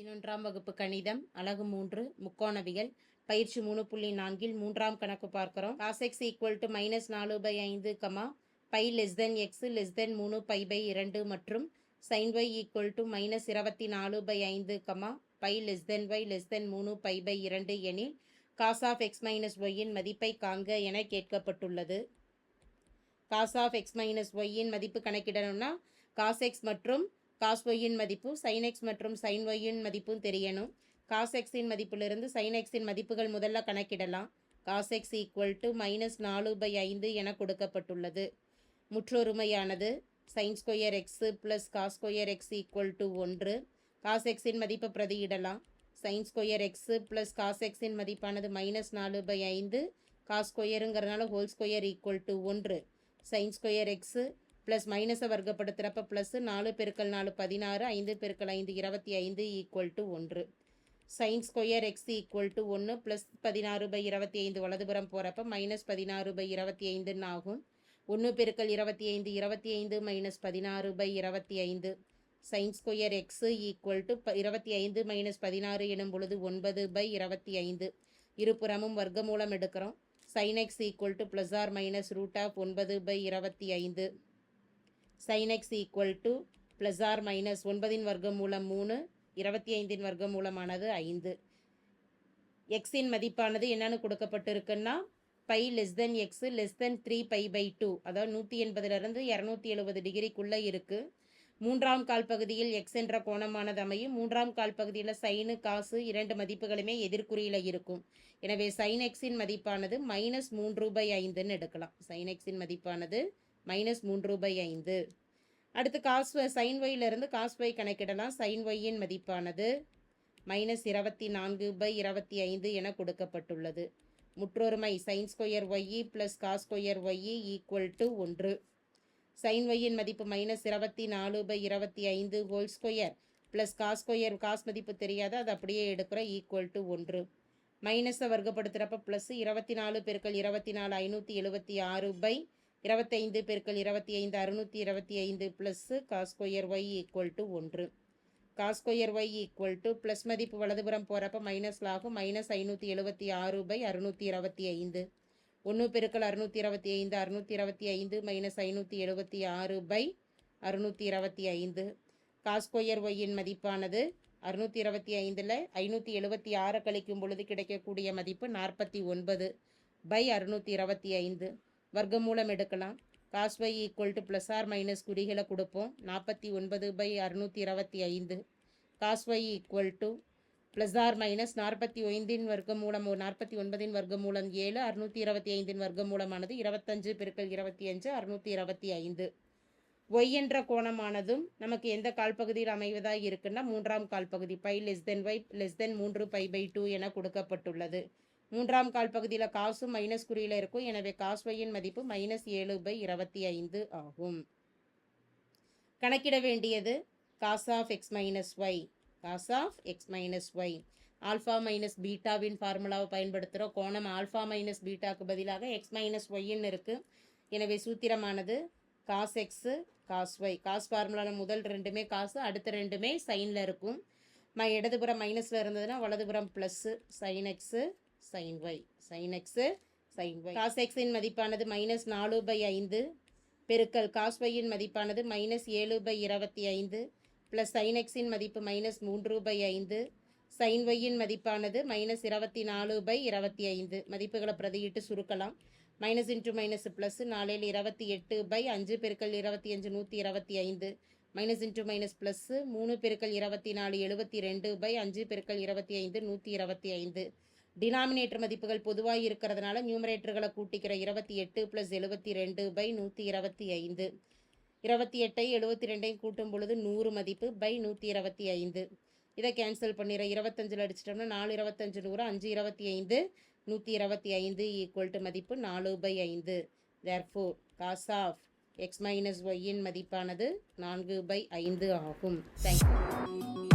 பதினொன்றாம் வகுப்பு கணிதம் அலகு மூன்று முக்கோணவியல் பயிற்சி மூணு புள்ளி நான்கில் மூன்றாம் கணக்கு பார்க்கிறோம். Cos x equal to minus நாலு பை ஐந்து comma pi less than x less than மூணு பை பை இரண்டு மற்றும் sine y equal to minus இருபத்தி நாலு பை ஐந்து comma pi less than y less than மூணு பை பை இரண்டு எனில் காஸ் ஆஃப் எக்ஸ் மைனஸ் ஒய்யின் மதிப்பை காண்க என கேட்கப்பட்டுள்ளது. காஸ் ஆஃப் எக்ஸ் மைனஸ் ஒய்யின் மதிப்பு கணக்கிடணும்னா காஸ் எக்ஸ் மற்றும் காஸ் ஒய்யின் மதிப்பு சைன் எக்ஸ் மற்றும் சைன் ஒய்யின் மதிப்பும் தெரியணும். காஸ் எக்ஸின் மதிப்பிலிருந்து சைன் எக்ஸின் மதிப்புகள் முதல்ல கணக்கிடலாம். Cos x equal to minus நாலு பை ஐந்து என கொடுக்கப்பட்டுள்ளது. முற்றொருமையானது sine square x plus cos square x equal to ஒன்று. காஸ் எக்ஸின் மதிப்பை பிரதியிடலாம். Sine square x plus cos எக்ஸின் மதிப்பானது மைனஸ் நாலு பை ஐந்து. காஸ் ஸ்கொயருங்கிறதுனால ஹோல் ஸ்கொயர் ஈக்குவல் டு ஒன்று. சைன் ஸ்கொயர் எக்ஸு ப்ளஸ் மைனஸை வர்க்கப்படுத்துகிறப்ப ப்ளஸ் நாலு பெருக்கல் நாலு பதினாறு ஐந்து பெருக்கல் ஐந்து இருபத்தி ஐந்து ஈக்குவல் டு ஒன்று. Sine square x equal to ஒன்று ப்ளஸ் பதினாறு பை இருபத்தி ஐந்து வலதுபுறம் போகிறப்ப மைனஸ் பதினாறு பை இருபத்தி ஐந்துன்னு ஆகும். ஒன்று பெருக்கல் இருபத்தி ஐந்து இருபத்தி ஐந்து மைனஸ் பதினாறு பை இருபத்தி ஐந்து. Sine square x equal to ப இருபத்தி ஐந்து மைனஸ் பதினாறு எனும் பொழுது ஒன்பது பை இருபத்தி ஐந்து. இருபுறமும் வர்க்கமூலம் எடுக்கிறோம். Sine x equal to plus or minus root of ஒன்பது பை இருபத்தி ஐந்து. Sine x equal to plus or minus ஒன்பதின் வர்க்கம் மூலம் மூணு இருபத்தி ஐந்தின் வர்க்கம் மூலமானது ஐந்து. எக்ஸின் மதிப்பானது என்னென்னு கொடுக்கப்பட்டிருக்குன்னா pi less than x less than three pi by two அதாவது நூற்றி எண்பதுலேருந்து இரநூத்தி எழுபது டிகிரிக்குள்ளே இருக்குது மூன்றாம் கால் பகுதியில் எக்ஸ் என்ற கோணமானது அமையும். மூன்றாம் கால் பகுதியில் சைனு காசு இரண்டு மதிப்புகளுமே எதிர்குறியில் இருக்கும். எனவே சைன் எக்ஸின் மதிப்பானது மைனஸ் மூன்று ரூபாய் ஐந்துன்னு எடுக்கலாம். சைன் எக்ஸின் மதிப்பானது மைனஸ் மூன்று பை ஐந்து. அடுத்து காஸ் சைன் ஒய்யிலிருந்து காஸ் ஒய் கணக்கிடலாம். சைன் ஒய்யின் மதிப்பானது மைனஸ் இருபத்தி நான்கு பை இருபத்தி ஐந்து என கொடுக்கப்பட்டுள்ளது. முற்றொருமை sine square y plus cos square y equal to ஒன்று. சைன் ஒய்யின் மதிப்பு மைனஸ் இருபத்தி நாலு பை இருபத்தி ஐந்து whole square plus cos square cos மதிப்பு தெரியாது. அது அப்படியே எடுக்கிறோம் ஈக்குவல் டு ஒன்று. மைனஸை வர்க்கப்படுத்துகிறப்ப ப்ளஸ் இருபத்தி நாலு பெருக்கள் இருபத்தி நாலு ஐநூற்றி எழுபத்தி ஆறு பை இருபத்தைந்து பெருக்கள் இருபத்தி ஐந்து அறுநூற்றி இருபத்தி ஐந்து plus cos square y equal to ஒன்று cos square y equal to plus மதிப்பு வலதுபுறம் போகிறப்ப மைனஸில் ஆகும். மைனஸ் ஐநூற்றி எழுபத்தி ஆறு பை அறுநூற்றி இருபத்தி ஐந்து ஒன்று பெருக்கள் அறுநூற்றி இருபத்தி ஐந்து அறுநூற்றி இருபத்தி ஐந்து மைனஸ் ஐநூற்றி எழுபத்தி ஆறு பை அறுநூற்றி இருபத்தி ஐந்து காஸ்கொயர் ஒய்யின் மதிப்பானது அறுநூற்றி இருபத்தி ஐந்தில் ஐநூற்றி எழுபத்தி ஆறு கழிக்கும் பொழுது கிடைக்கக்கூடிய மதிப்பு நாற்பத்தி ஒன்பது பை அறுநூற்றி இருபத்தி ஐந்து வர்க்கமூலம் எடுக்கலாம். Cos y equal to plus or minus குறிகளை கொடுப்போம். நாற்பத்தி ஒன்பது பை அறுநூற்றி இருபத்தி ஐந்து. Cos y equal to plus or minus நாற்பத்தி ஐந்தின் வர்க்கமூலம் நாற்பத்தி ஒன்பதின் வர்க்கமூலம் ஏழு அறுநூற்றி இருபத்தி ஐந்தின் வர்க்க மூலமானது இருபத்தஞ்சு பெருக்கள் இருபத்தி அஞ்சு அறுநூற்றி இருபத்தி ஐந்து. ஒய் என்ற கோணமானதும் நமக்கு எந்த கால்பகுதியில் அமைவதாக இருக்குன்னா மூன்றாம் கால்பகுதி pi less than y less than மூன்று பை பை டூ என கொடுக்கப்பட்டுள்ளது. மூன்றாம் கால் பகுதியில் காசும் மைனஸ் குறியில் இருக்கும். எனவே காஸ்வையின் மதிப்பு மைனஸ் ஏழு பை இருபத்தி ஐந்து ஆகும். கணக்கிட வேண்டியது cos of x minus y cos of x minus y alpha minus பீட்டாவின் ஃபார்முலாவை பயன்படுத்துகிறோம் கோணம் ஆல்ஃபா மைனஸ் பீட்டாவுக்கு பதிலாக எக்ஸ் மைனஸ் ஒய்ன்னு இருக்குது எனவே சூத்திரமானது cos x cos y cos ஃபார்முலாவில் முதல் ரெண்டுமே காசு அடுத்த ரெண்டுமே சைனில் இருக்கும். ம இடதுபுறம் மைனஸில் இருந்ததுன்னா வலதுபுறம் plus sine x sine y sine x sine y cos எக்ஸின் மதிப்பானது மைனஸ் நாலு பை ஐந்து பெருக்கல் காஸ் ஒய்யின் மதிப்பானது மைனஸ் ஏழு பை இருபத்தி ஐந்து ப்ளஸ் சைன் எக்ஸின் மதிப்பு மைனஸ் மூன்று பை ஐந்து சைன் ஒய்யின் மதிப்பானது மைனஸ் இருபத்தி நாலு பை இருபத்தி ஐந்து. மதிப்புகளை பிரதியிட்டு சுருக்கலாம். மைனஸ் இன்ட்டு மைனஸ் ப்ளஸ் நாலில் இருபத்தி எட்டு பை அஞ்சு பெருக்கல் இருபத்தி அஞ்சு நூற்றி இருபத்தி ஐந்து. மைனஸ் இன்ட்டு மைனஸ் ப்ளஸ்ஸு மூணு பெருக்கல் இருபத்தி நாலு எழுபத்தி ரெண்டு பை அஞ்சு பெருக்கல் இருபத்தி ஐந்து நூற்றி இருபத்தி ஐந்து. டினாமினேட்டர் மதிப்புகள் பொதுவாக இருக்கிறதுனால நியூமரேட்டர்களை கூட்டிக்கிற இருபத்தி எட்டு ப்ளஸ் எழுபத்தி ரெண்டு பை நூற்றி இருபத்தி ஐந்து. இருபத்தி எட்டை எழுபத்தி ரெண்டையும் கூட்டும் பொழுது நூறு மதிப்பு பை நூற்றி இருபத்தி ஐந்து. இதை கேன்சல் பண்ணிடுற இருபத்தஞ்சில் அடிச்சிட்டோம்னா நாலு இருபத்தஞ்சு நூறு அஞ்சு இருபத்தி ஐந்து நூற்றி இருபத்தி ஐந்து ஈக்குவல் டு மதிப்பு நாலு பை ஐந்து. Therefore cos of x minus ஒய்யின் மதிப்பானது நான்கு பை ஐந்து ஆகும். தேங்க்யூ